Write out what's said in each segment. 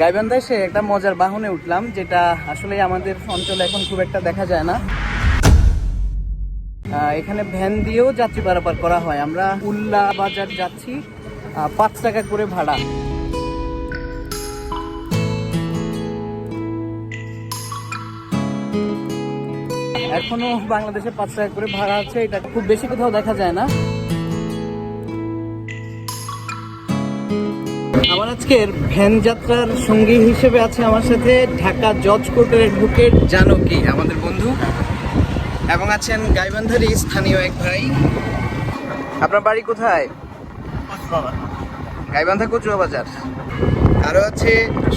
গাইবান্ধায় এসে একটা মজার বাহনে উঠলাম, যেটা আসলে আমাদের অঞ্চলে এখন খুব একটা দেখা যায় না। এখানে ভ্যান দিয়েও যাত্রী পারাপার করা হয়। আমরা উল্লা বাজার যাচ্ছি পাঁচ টাকা করে ভাড়া। এখনও বাংলাদেশে পাঁচ টাকা করে ভাড়া আছে, এটা খুব বেশি কোথাও দেখা যায় না। আমার আজকের ভ্যান যাত্রার সঙ্গী হিসেবে আছে আমার সাথে ঢাকা জজ কোর্টের অ্যাডভোকেট জানকী, আমাদের বন্ধু। এবং আছেন গাইবান্ধারই স্থানীয় এক ভাই। আপনার বাড়ি কোথায়? গাইবান্ধা কচুয়া বাজার। আরও আছে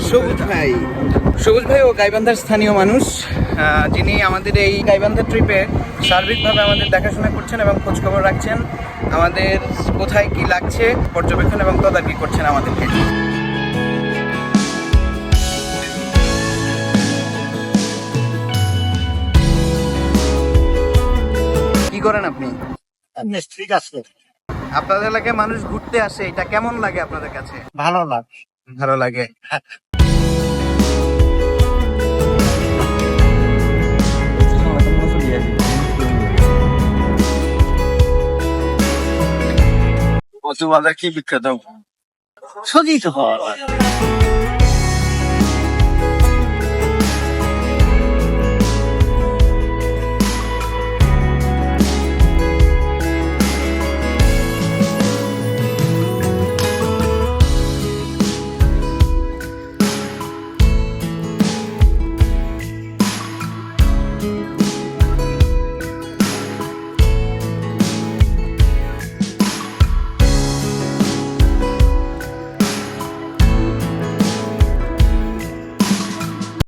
সবুজ ভাই। সবুজ ভাই ও গাইবান্ধার স্থানীয় মানুষ। যিনি আমাদের এই গাইবান্ধা ট্রিপে সার্বিকভাবে আমাদের দেখাশোনা করছেন এবং খোঁজ খবর রাখছেন। আমাদের কোথায় কি লাগছে, পর্যবেক্ষণ এবং তদারকি করছেন। আমাদেরকে। কি করেন আপনি? মিস্ত্রি আছে। আপনাদের এলাকায় মানুষ ঘুরতে আসে এটা কেমন লাগে আপনাদের কাছে? ভালো লাগে ভালো লাগে। কচু বাজার কি বিখ্যাত 出去就好